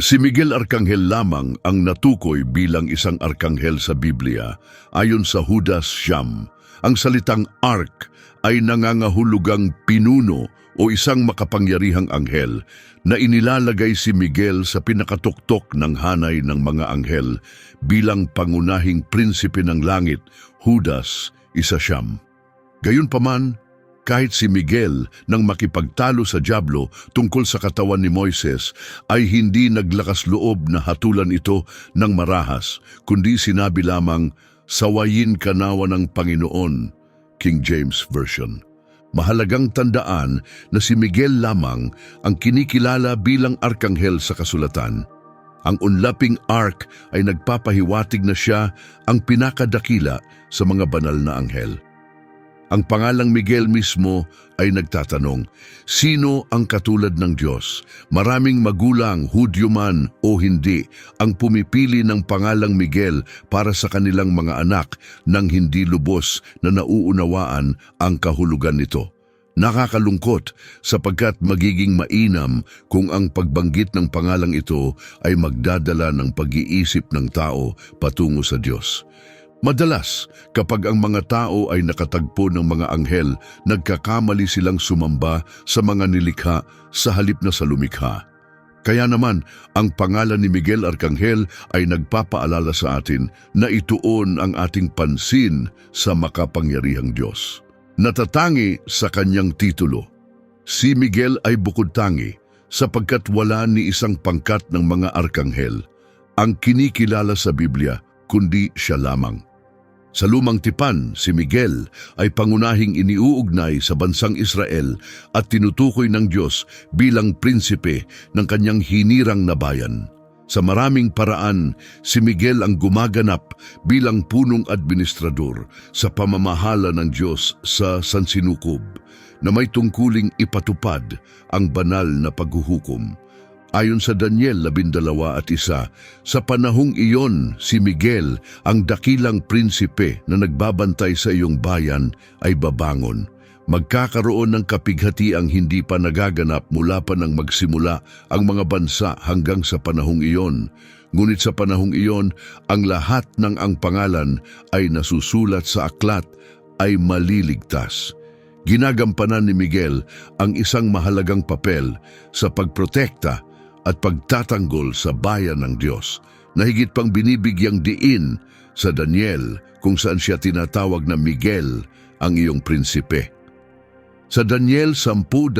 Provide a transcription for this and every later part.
Si Miguel Arcangel lamang ang natukoy bilang isang arkanghel sa Biblia ayon sa Judas Siyam. Ang salitang ark ay nangangahulugang pinuno o isang makapangyarihang anghel na inilalagay si Miguel sa pinakatuktok ng hanay ng mga anghel bilang pangunahing prinsipe ng langit, Judas, isa siyam. Gayunpaman, kahit si Miguel nang makipagtalo sa Diablo tungkol sa katawan ni Moises ay hindi naglakas loob na hatulan ito ng marahas, kundi sinabi lamang, Sawayin ka nawa ng Panginoon, King James Version. Mahalagang tandaan na si Miguel lamang ang kinikilala bilang arkanghel sa kasulatan. Ang unlaping ark ay nagpapahiwatig na siya ang pinakadakila sa mga banal na anghel. Ang pangalang Miguel mismo ay nagtatanong, sino ang katulad ng Diyos? Maraming magulang, Hudyo man o hindi, ang pumipili ng pangalang Miguel para sa kanilang mga anak nang hindi lubos na nauunawaan ang kahulugan nito. Nakakalungkot sapagkat magiging mainam kung ang pagbanggit ng pangalang ito ay magdadala ng pag-iisip ng tao patungo sa Diyos. Madalas, kapag ang mga tao ay nakatagpo ng mga anghel, nagkakamali silang sumamba sa mga nilikha sa halip na sa lumikha. Kaya naman, ang pangalan ni Miguel Arcangel ay nagpapaalala sa atin na ituon ang ating pansin sa makapangyarihang Diyos. Natatangi sa kanyang titulo. Si Miguel ay bukod tangi sapagkat wala ni isang pangkat ng mga arkanghel ang kinikilala sa Biblia kundi siya lamang. Sa lumang tipan, si Miguel ay pangunahing iniuugnay sa bansang Israel at tinutukoy ng Diyos bilang prinsipe ng kanyang hinirang na bayan. Sa maraming paraan, si Miguel ang gumaganap bilang punong administrador sa pamamahala ng Diyos sa Sansinukob na may tungkuling ipatupad ang banal na paghuhukom. Ayon sa Daniel 12 at isa, sa panahong iyon si Miguel, ang dakilang prinsipe na nagbabantay sa iyong bayan, ay babangon. Magkakaroon ng kapighati ang hindi pa nagaganap mula pa nang magsimula ang mga bansa hanggang sa panahong iyon. Ngunit sa panahong iyon, ang lahat ng ang pangalan ay nasusulat sa aklat ay maliligtas. Ginagampanan ni Miguel ang isang mahalagang papel sa pagprotekta at pagtatanggol sa bayan ng Diyos na higit pang binibigyang diin sa Daniel kung saan siya tinatawag na Miguel ang iyong prinsipe. Sa Daniel 10.21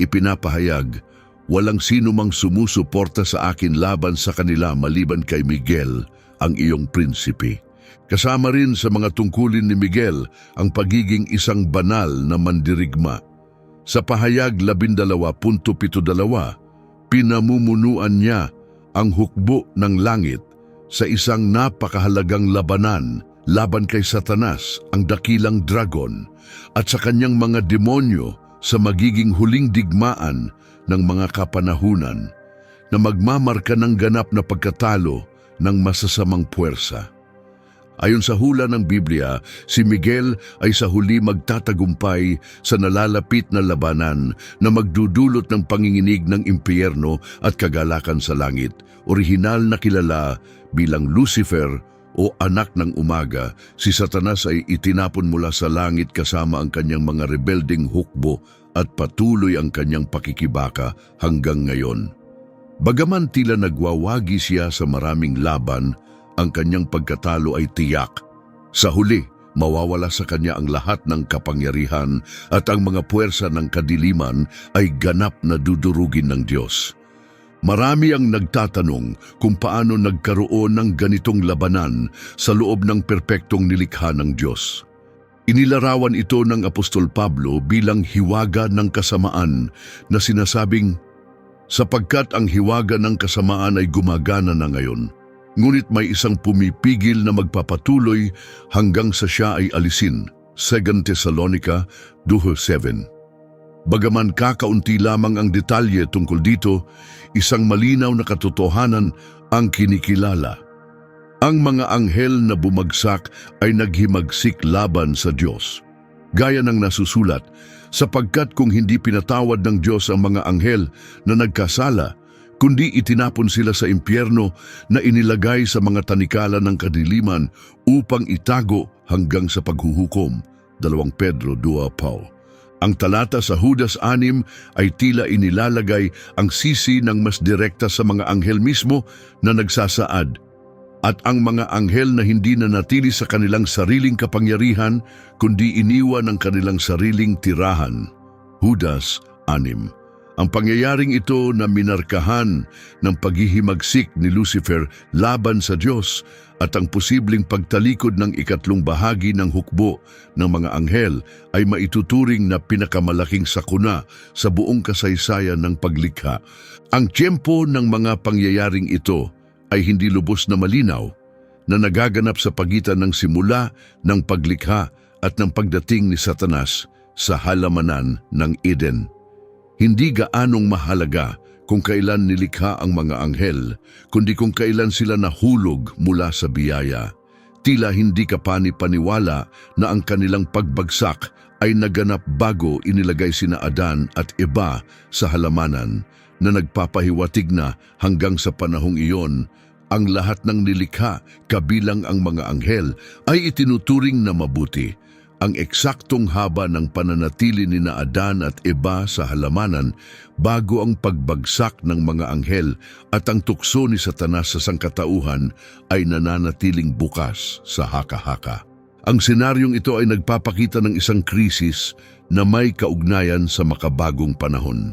ipinapahayag, Walang sino mang sumusuporta sa akin laban sa kanila maliban kay Miguel, ang iyong prinsipe. Kasama rin sa mga tungkulin ni Miguel ang pagiging isang banal na mandirigma. Sa pahayag 12.72, pinamumunuan niya ang hukbo ng langit sa isang napakahalagang labanan laban kay Satanas, ang dakilang dragon, at sa kanyang mga demonyo sa magiging huling digmaan ng mga kapanahunan na magmamarka ng ganap na pagkatalo ng masasamang puwersa. Ayon sa hula ng Biblia, si Miguel ay sa huli magtatagumpay sa nalalapit na labanan na magdudulot ng panginginig ng impyerno at kagalakan sa langit, orihinal na kilala bilang Lucifer o anak ng umaga, si Satanas ay itinapon mula sa langit kasama ang kanyang mga rebelding hukbo at patuloy ang kanyang pakikibaka hanggang ngayon. Bagaman tila nagwawagi siya sa maraming laban, ang kanyang pagkatalo ay tiyak. Sa huli, mawawala sa kanya ang lahat ng kapangyarihan at ang mga puwersa ng kadiliman ay ganap na dudurugin ng Diyos. Marami ang nagtatanong kung paano nagkaroon ng ganitong labanan sa loob ng perpektong nilikha ng Diyos. Inilarawan ito ng Apostol Pablo bilang hiwaga ng kasamaan na sinasabing, sapagkat ang hiwaga ng kasamaan ay gumagana na ngayon, ngunit may isang pumipigil na magpapatuloy hanggang sa siya ay alisin. 2 Thessalonica 2.7 Bagaman kakaunti lamang ang detalye tungkol dito, isang malinaw na katotohanan ang kinikilala. Ang mga anghel na bumagsak ay naghimagsik laban sa Diyos. Gaya ng nasusulat, sapagkat kung hindi pinatawad ng Diyos ang mga anghel na nagkasala, kundi itinapon sila sa impyerno na inilagay sa mga tanikala ng kadiliman upang itago hanggang sa paghuhukom. 2 Pedro 2 Paul. Ang talata sa Judas 6 ay tila inilalagay ang sisi ng mas direkta sa mga anghel mismo na nagsasaad at ang mga anghel na hindi na natili sa kanilang sariling kapangyarihan kundi iniwan ang kanilang sariling tirahan. Judas 6 Ang pangyayaring ito na minarkahan ng paghihimagsik ni Lucifer laban sa Diyos at ang posibleng pagtalikod ng ikatlong bahagi ng hukbo ng mga anghel ay maituturing na pinakamalaking sakuna sa buong kasaysayan ng paglikha. Ang tiyempo ng mga pangyayaring ito ay hindi lubos na malinaw na nagaganap sa pagitan ng simula ng paglikha at ng pagdating ni Satanas sa halamanan ng Eden. Hindi gaanong mahalaga kung kailan nilikha ang mga anghel, kundi kung kailan sila nahulog mula sa biyaya. Tila hindi ka pani-paniwala na ang kanilang pagbagsak ay naganap bago inilagay sina Adan at Eba sa halamanan na nagpapahiwatig na hanggang sa panahong iyon ang lahat ng nilikha kabilang ang mga anghel ay itinuturing na mabuti. Ang eksaktong haba ng pananatili ni na Adan at Eba sa halamanan bago ang pagbagsak ng mga anghel at ang tukso ni Satanas sa sangkatauhan ay nananatiling bukas sa haka-haka. Ang senaryong ito ay nagpapakita ng isang krisis na may kaugnayan sa makabagong panahon.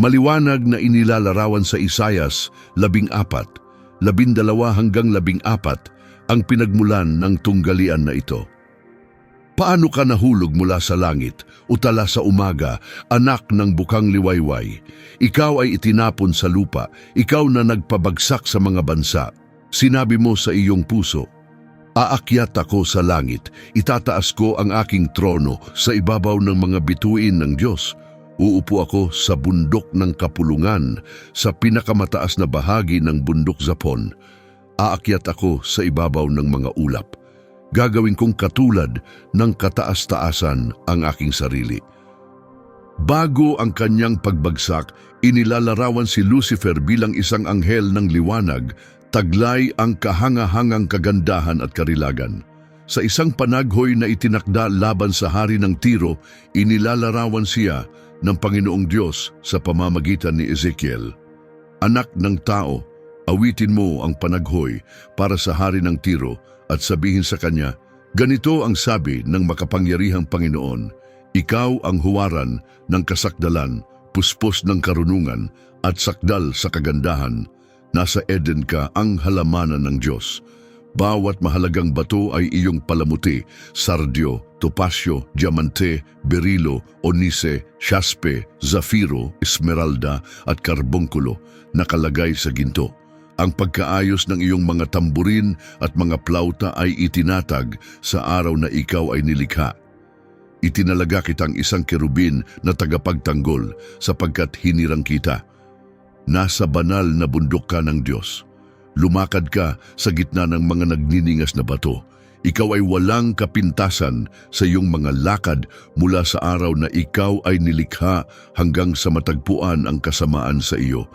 Maliwanag na inilalarawan sa Isayas labing apat, labindalawa hanggang labing apat ang pinagmulan ng tunggalian na ito. Paano ka nahulog mula sa langit, utala sa umaga, anak ng bukang liwayway? Ikaw ay itinapon sa lupa, ikaw na nagpabagsak sa mga bansa. Sinabi mo sa iyong puso, Aakyat ako sa langit, itataas ko ang aking trono sa ibabaw ng mga bituin ng Diyos. Uupo ako sa bundok ng kapulungan, sa pinakamataas na bahagi ng bundok Zapon. Aakyat ako sa ibabaw ng mga ulap. Gagawin kong katulad ng kataas-taasan ang aking sarili. Bago ang kanyang pagbagsak, inilalarawan si Lucifer bilang isang anghel ng liwanag, taglay ang kahangahangang kagandahan at karilagan. Sa isang panaghoy na itinakda laban sa hari ng Tiro, inilalarawan siya ng Panginoong Diyos sa pamamagitan ni Ezekiel. Anak ng tao, awitin mo ang panaghoy para sa hari ng Tiro at sabihin sa kanya, Ganito ang sabi ng makapangyarihang Panginoon, Ikaw ang huwaran ng kasakdalan, puspos ng karunungan at sakdal sa kagandahan. Nasa Eden ka ang halamanan ng Diyos. Bawat mahalagang bato ay iyong palamuti, sardio, topasyo, diamante, berilo, onise, shaspe, zafiro, esmeralda at karbongkulo nakalagay sa ginto. Ang pagkaayos ng iyong mga tamburin at mga plauta ay itinatag sa araw na ikaw ay nilikha. Itinalaga kitang isang kerubin na tagapagtanggol sapagkat hinirang kita. Nasa banal na bundok ka ng Diyos. Lumakad ka sa gitna ng mga nagniningas na bato. Ikaw ay walang kapintasan sa iyong mga lakad mula sa araw na ikaw ay nilikha hanggang sa matagpuan ang kasamaan sa iyo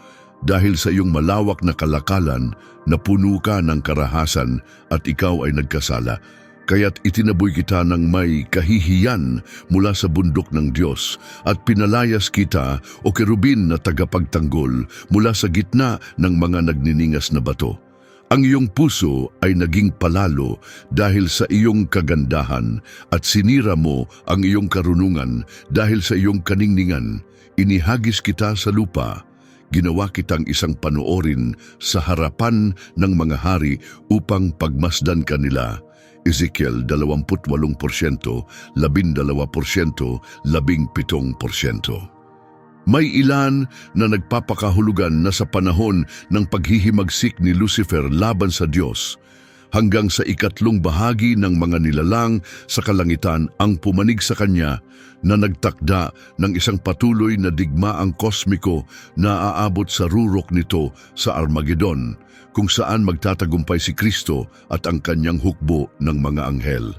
dahil sa iyong malawak na kalakalan na puno ka ng karahasan at ikaw ay nagkasala. Kaya't itinaboy kita ng may kahihiyan mula sa bundok ng Diyos at pinalayas kita o kerubin na tagapagtanggol mula sa gitna ng mga nagniningas na bato. Ang iyong puso ay naging palalo dahil sa iyong kagandahan at sinira mo ang iyong karunungan dahil sa iyong kaningningan. Inihagis kita sa lupa ginawa kitang isang panoorin sa harapan ng mga hari upang pagmasdan kanila. Ezekiel 28%, 12%, 17%. May ilan na nagpapakahulugan na sa panahon ng paghihimagsik ni Lucifer laban sa Diyos, hanggang sa ikatlong bahagi ng mga nilalang sa kalangitan ang pumanig sa kanya na nagtakda ng isang patuloy na digmaang kosmiko na aabot sa rurok nito sa Armageddon, kung saan magtatagumpay si Kristo at ang kanyang hukbo ng mga anghel.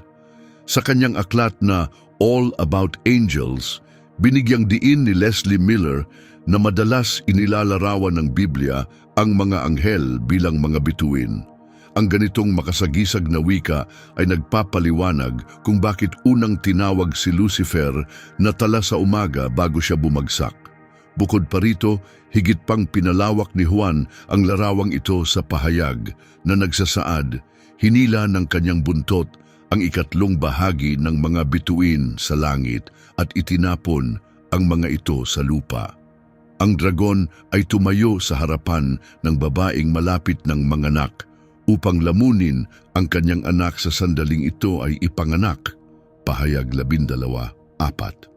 Sa kanyang aklat na All About Angels, binigyang diin ni Leslie Miller na madalas inilalarawan ng Biblia ang mga anghel bilang mga bituin. Ang ganitong makasagisag na wika ay nagpapaliwanag kung bakit unang tinawag si Lucifer na tala sa umaga bago siya bumagsak. Bukod pa rito, higit pang pinalawak ni Juan ang larawang ito sa pahayag na nagsasaad, hinila ng kanyang buntot ang ikatlong bahagi ng mga bituin sa langit at itinapon ang mga ito sa lupa. Ang dragon ay tumayo sa harapan ng babaeng malapit ng manganak upang lamunin ang kanyang anak sa sandaling ito ay ipanganak. Pahayag labindalawa, apat.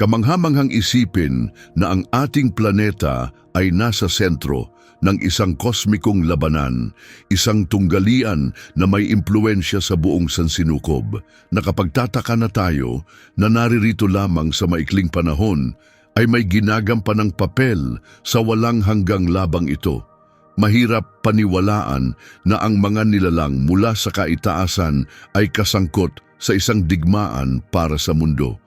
Kamanghamanghang isipin na ang ating planeta ay nasa sentro ng isang kosmikong labanan, isang tunggalian na may impluensya sa buong sansinukob, na kapagtataka na tayo na naririto lamang sa maikling panahon ay may ginagampanang papel sa walang hanggang labang ito. Mahirap paniwalaan na ang mga nilalang mula sa kaitaasan ay kasangkot sa isang digmaan para sa mundo.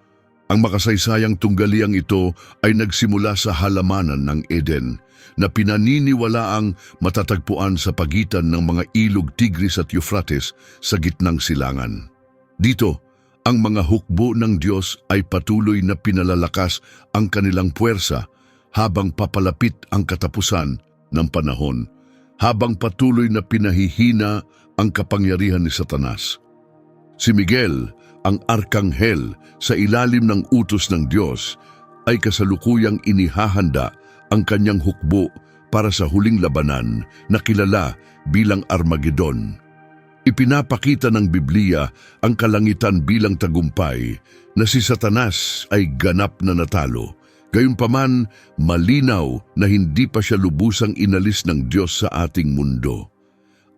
Ang makasaysayang tunggaliang ito ay nagsimula sa halamanan ng Eden na pinaniniwalaang matatagpuan sa pagitan ng mga ilog Tigris at Euphrates sa gitnang silangan. Dito, ang mga hukbo ng Diyos ay patuloy na pinalalakas ang kanilang puwersa habang papalapit ang katapusan ng panahon, habang patuloy na pinahihina ang kapangyarihan ni Satanas. Si Miguel, ang arkanghel sa ilalim ng utos ng Diyos, ay kasalukuyang inihahanda ang kanyang hukbo para sa huling labanan na kilala bilang Armageddon. Ipinapakita ng Biblia ang kalangitan bilang tagumpay na si Satanas ay ganap na natalo. Gayunpaman, malinaw na hindi pa siya lubusang inalis ng Diyos sa ating mundo.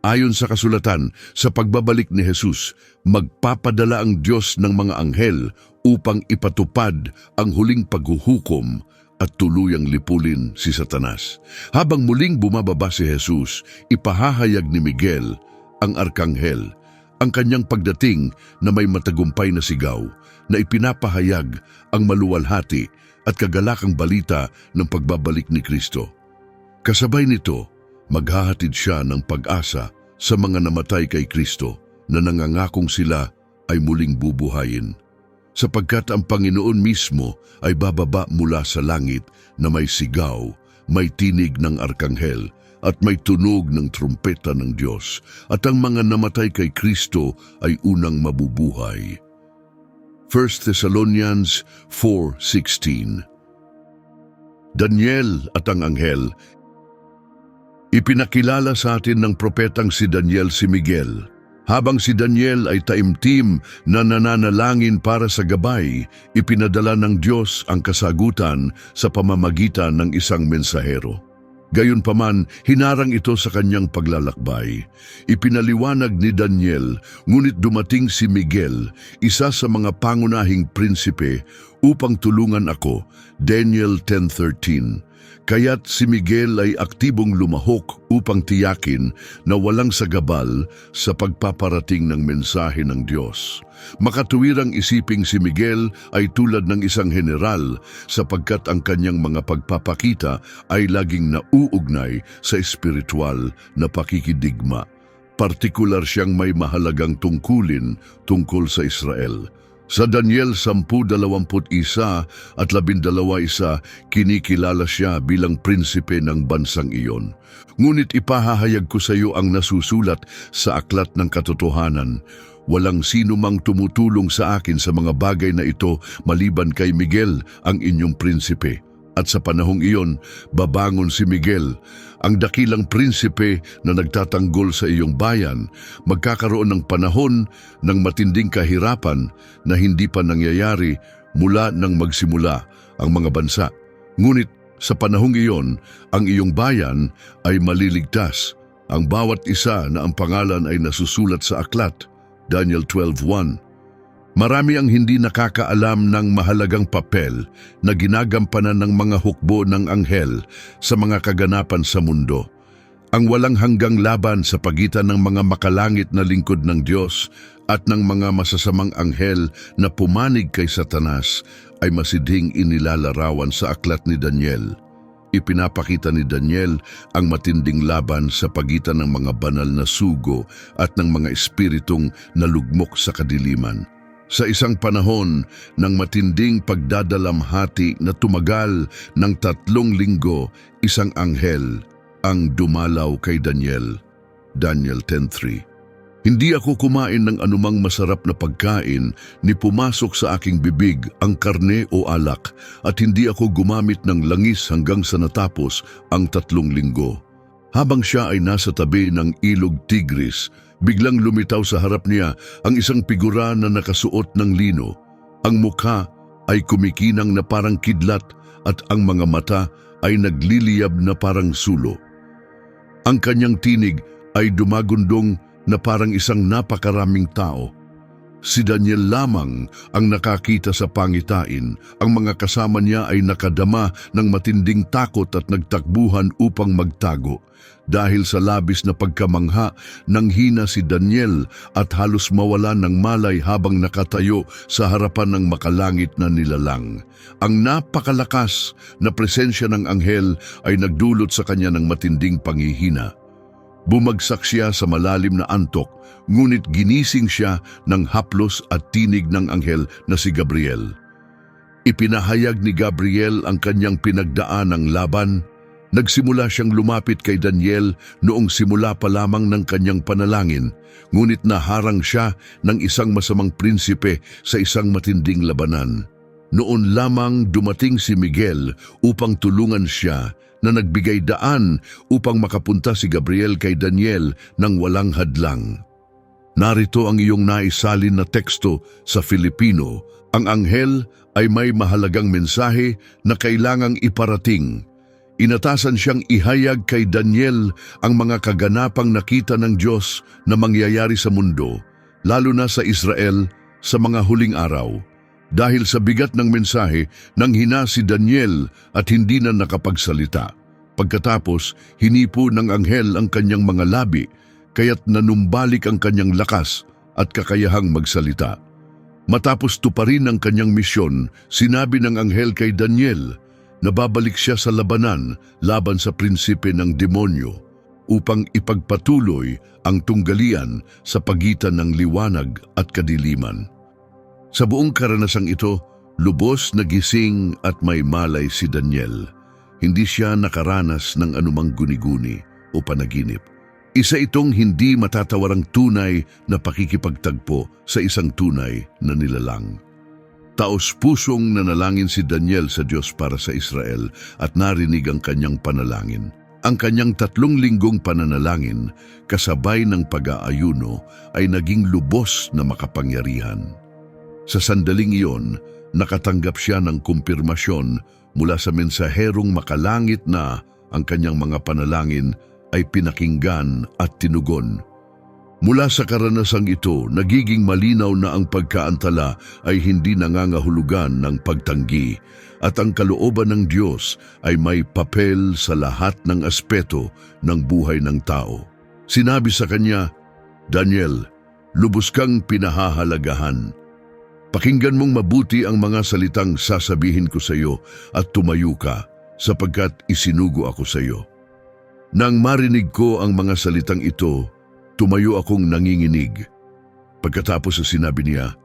Ayon sa kasulatan, sa pagbabalik ni Jesus, magpapadala ang Diyos ng mga anghel upang ipatupad ang huling paghuhukom at tuluyang lipulin si Satanas. Habang muling bumababa si Jesus, ipahahayag ni Miguel, ang arkanghel, ang kanyang pagdating na may matagumpay na sigaw na ipinapahayag ang maluwalhati at kagalakang balita ng pagbabalik ni Kristo. Kasabay nito, maghahatid siya ng pag-asa sa mga namatay kay Kristo na nangangakong sila ay muling bubuhayin. Sapagkat ang Panginoon mismo ay bababa mula sa langit na may sigaw, may tinig ng arkanghel, at may tunog ng trumpeta ng Diyos, at ang mga namatay kay Kristo ay unang mabubuhay. 1 Thessalonians 4.16 Daniel at ang anghel Ipinakilala sa atin ng propetang si Daniel si Miguel. Habang si Daniel ay taimtim na nananalangin para sa gabay, ipinadala ng Diyos ang kasagutan sa pamamagitan ng isang mensahero. Gayunpaman, hinarang ito sa kanyang paglalakbay. Ipinaliwanag ni Daniel, ngunit dumating si Miguel, isa sa mga pangunahing prinsipe, upang tulungan ako, Daniel 10.13. Kaya't si Miguel ay aktibong lumahok upang tiyakin na walang sagabal sa pagpaparating ng mensahe ng Diyos. Makatuwirang isiping si Miguel ay tulad ng isang general sapagkat ang kanyang mga pagpapakita ay laging nauugnay sa espiritual na pakikidigma. Partikular siyang may mahalagang tungkulin tungkol sa Israel. Sa Daniel 10.21 at 12 isa, kinikilala siya bilang prinsipe ng bansang iyon. Ngunit ipahahayag ko sa iyo ang nasusulat sa aklat ng katotohanan. Walang sino mang tumutulong sa akin sa mga bagay na ito maliban kay Miguel, ang inyong prinsipe. At sa panahong iyon, babangon si Miguel, ang dakilang prinsipe na nagtatanggol sa iyong bayan, magkakaroon ng panahon ng matinding kahirapan na hindi pa nangyayari mula nang magsimula ang mga bansa. Ngunit sa panahong iyon, ang iyong bayan ay maliligtas. Ang bawat isa na ang pangalan ay nasusulat sa aklat, Daniel 12.1. Marami ang hindi nakakaalam ng mahalagang papel na ginagampanan ng mga hukbo ng anghel sa mga kaganapan sa mundo. Ang walang hanggang laban sa pagitan ng mga makalangit na lingkod ng Diyos at ng mga masasamang anghel na pumanig kay Satanas ay masidhing inilalarawan sa aklat ni Daniel. ipinapakita ni Daniel ang matinding laban sa pagitan ng mga banal na sugo at ng mga espiritong nalugmok sa kadiliman. Sa isang panahon ng matinding pagdadalamhati na tumagal ng tatlong linggo, isang anghel ang dumalaw kay Daniel. Daniel 10.3 Hindi ako kumain ng anumang masarap na pagkain ni pumasok sa aking bibig ang karne o alak at hindi ako gumamit ng langis hanggang sa natapos ang tatlong linggo. Habang siya ay nasa tabi ng ilog Tigris, biglang lumitaw sa harap niya ang isang figura na nakasuot ng lino. Ang mukha ay kumikinang na parang kidlat at ang mga mata ay nagliliyab na parang sulo. Ang kanyang tinig ay dumagundong na parang isang napakaraming tao. Si Daniel lamang ang nakakita sa pangitain. Ang mga kasama niya ay nakadama ng matinding takot at nagtakbuhan upang magtago. Dahil sa labis na pagkamangha, nanghina si Daniel at halos mawala ng malay habang nakatayo sa harapan ng makalangit na nilalang. Ang napakalakas na presensya ng anghel ay nagdulot sa kanya ng matinding panghihina. Bumagsak siya sa malalim na antok, ngunit ginising siya ng haplos at tinig ng anghel na si Gabriel. Ipinahayag ni Gabriel ang kanyang pinagdaan ng laban. Nagsimula siyang lumapit kay Daniel noong simula pa lamang ng kanyang panalangin, ngunit naharang siya ng isang masamang prinsipe sa isang matinding labanan. Noon lamang dumating si Miguel upang tulungan siya na nagbigay daan upang makapunta si Gabriel kay Daniel ng walang hadlang. Narito ang iyong naisalin na teksto sa Filipino. Ang anghel ay may mahalagang mensahe na kailangang iparating. Inatasan siyang ihayag kay Daniel ang mga kaganapang nakita ng Diyos na mangyayari sa mundo, lalo na sa Israel sa mga huling araw. Dahil sa bigat ng mensahe, nanghina si Daniel at hindi na nakapagsalita. Pagkatapos, hinipo ng anghel ang kanyang mga labi, kaya't nanumbalik ang kanyang lakas at kakayahang magsalita. Matapos tuparin ang kanyang misyon, sinabi ng anghel kay Daniel na babalik siya sa labanan laban sa prinsipe ng demonyo upang ipagpatuloy ang tunggalian sa pagitan ng liwanag at kadiliman. Sa buong karanasang ito, lubos na gising at may malay si Daniel. Hindi siya nakaranas ng anumang guni-guni o panaginip. Isa itong hindi matatawarang tunay na pakikipagtagpo sa isang tunay na nilalang. Taos-pusong nanalangin si Daniel sa Diyos para sa Israel at narinig ang kanyang panalangin. Ang kanyang tatlong linggong pananalangin kasabay ng pag-aayuno ay naging lubos na makapangyarihan. Sa sandaling iyon, nakatanggap siya ng kumpirmasyon mula sa mensaherong makalangit na ang kanyang mga panalangin ay pinakinggan at tinugon. Mula sa karanasang ito, nagiging malinaw na ang pagkaantala ay hindi nangangahulugan ng pagtanggi at ang kalooban ng Diyos ay may papel sa lahat ng aspeto ng buhay ng tao. Sinabi sa kanya, Daniel, lubos kang pinahahalagahan. Pakinggan mong mabuti ang mga salitang sasabihin ko sa iyo at tumayo ka sapagkat isinugo ako sa iyo. Nang marinig ko ang mga salitang ito, tumayo akong nanginginig. Pagkatapos sa sinabi niya,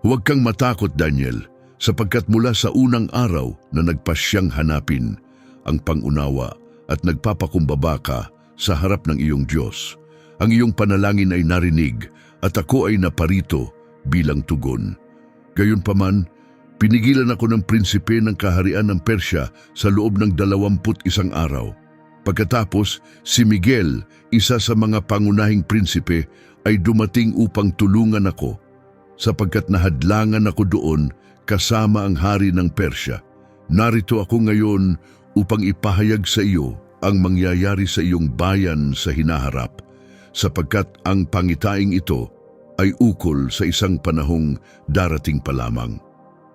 Huwag kang matakot, Daniel, sapagkat mula sa unang araw na nagpasyang hanapin ang pangunawa at nagpapakumbaba ka sa harap ng iyong Diyos. Ang iyong panalangin ay narinig at ako ay naparito bilang tugon. Gayunpaman, pinigilan ako ng prinsipe ng kaharian ng Persya sa loob ng dalawamput isang araw. Pagkatapos, si Miguel, isa sa mga pangunahing prinsipe, ay dumating upang tulungan ako sapagkat nahadlangan ako doon kasama ang hari ng Persya. Narito ako ngayon upang ipahayag sa iyo ang mangyayari sa iyong bayan sa hinaharap, sapagkat ang pangitaing ito ay ukol sa isang panahong darating pa lamang.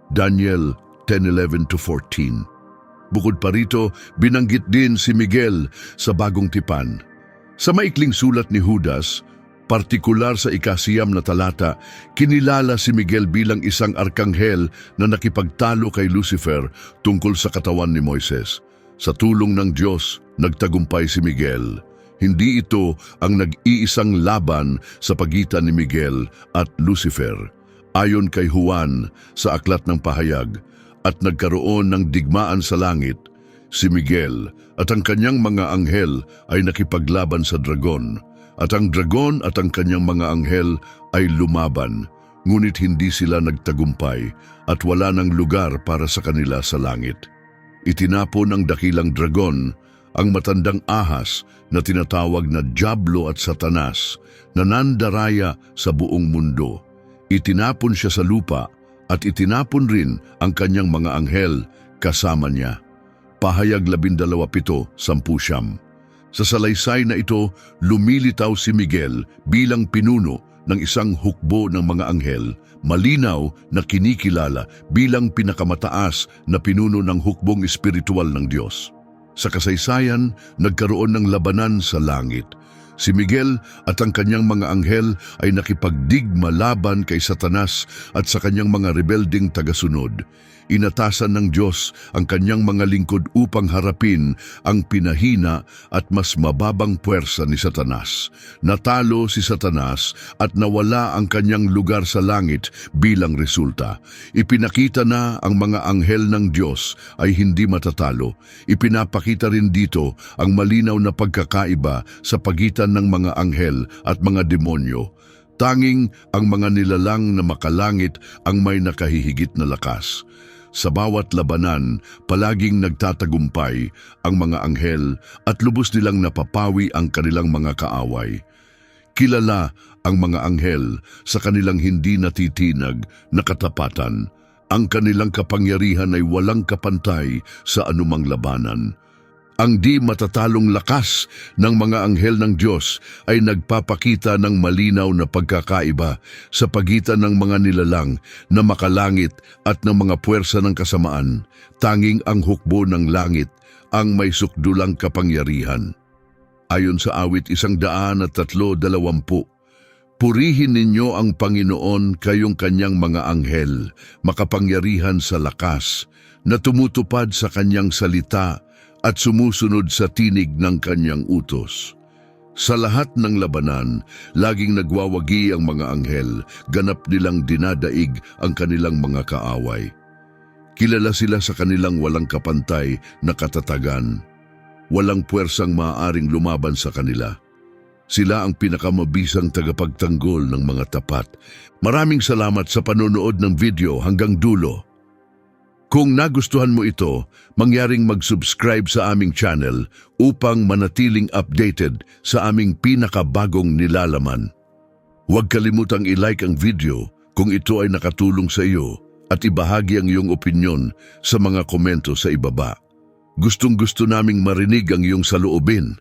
Daniel 10:11-14 Bukod pa rito, binanggit din si Miguel sa bagong tipan. Sa maikling sulat ni Judas, partikular sa ikasiyam na talata, kinilala si Miguel bilang isang arkanghel na nakipagtalo kay Lucifer tungkol sa katawan ni Moises. Sa tulong ng Diyos, nagtagumpay si Miguel. Hindi ito ang nag-iisang laban sa pagitan ni Miguel at Lucifer. Ayon kay Juan sa Aklat ng Pahayag, at nagkaroon ng digmaan sa langit, si Miguel at ang kanyang mga anghel ay nakipaglaban sa dragon, at ang dragon at ang kanyang mga anghel ay lumaban, ngunit hindi sila nagtagumpay at wala ng lugar para sa kanila sa langit. Itinapon ng dakilang dragon ang matandang ahas na tinatawag na Diablo at Satanas na nandaraya sa buong mundo. Itinapon siya sa lupa at itinapon rin ang kanyang mga anghel kasama niya. Pahayag 12.7 sampu siyam. Sa salaysay na ito, lumilitaw si Miguel bilang pinuno ng isang hukbo ng mga anghel, malinaw na kinikilala bilang pinakamataas na pinuno ng hukbong espiritual ng Diyos. Sa kasaysayan, nagkaroon ng labanan sa langit. Si Miguel at ang kanyang mga anghel ay nakipagdigma laban kay Satanas at sa kanyang mga rebelding tagasunod. Inatasan ng Diyos ang kanyang mga lingkod upang harapin ang pinahina at mas mababang puwersa ni Satanas. Natalo si Satanas at nawala ang kanyang lugar sa langit bilang resulta. Ipinakita na ang mga anghel ng Diyos ay hindi matatalo. Ipinapakita rin dito ang malinaw na pagkakaiba sa pagitan ng mga anghel at mga demonyo. Tanging ang mga nilalang na makalangit ang may nakahihigit na lakas. Sa bawat labanan, palaging nagtatagumpay ang mga anghel at lubos nilang napapawi ang kanilang mga kaaway. Kilala ang mga anghel sa kanilang hindi natitinag na katapatan. Ang kanilang kapangyarihan ay walang kapantay sa anumang labanan. Ang di matatalong lakas ng mga anghel ng Diyos ay nagpapakita ng malinaw na pagkakaiba sa pagitan ng mga nilalang na makalangit at ng mga puwersa ng kasamaan. Tanging ang hukbo ng langit ang may sukdulang kapangyarihan. Ayon sa awit isang daan at tatlo dalawampu, Purihin ninyo ang Panginoon kayong kanyang mga anghel, makapangyarihan sa lakas, na tumutupad sa kanyang salita at sumusunod sa tinig ng kanyang utos. Sa lahat ng labanan, laging nagwawagi ang mga anghel, ganap nilang dinadaig ang kanilang mga kaaway. Kilala sila sa kanilang walang kapantay na katatagan. Walang puwersang maaaring lumaban sa kanila. Sila ang pinakamabisang tagapagtanggol ng mga tapat. Maraming salamat sa panonood ng video hanggang dulo. Kung nagustuhan mo ito, mangyaring mag-subscribe sa aming channel upang manatiling updated sa aming pinakabagong nilalaman. Huwag kalimutang i-like ang video kung ito ay nakatulong sa iyo at ibahagi ang iyong opinyon sa mga komento sa ibaba. Gustong gusto naming marinig ang iyong saloobin.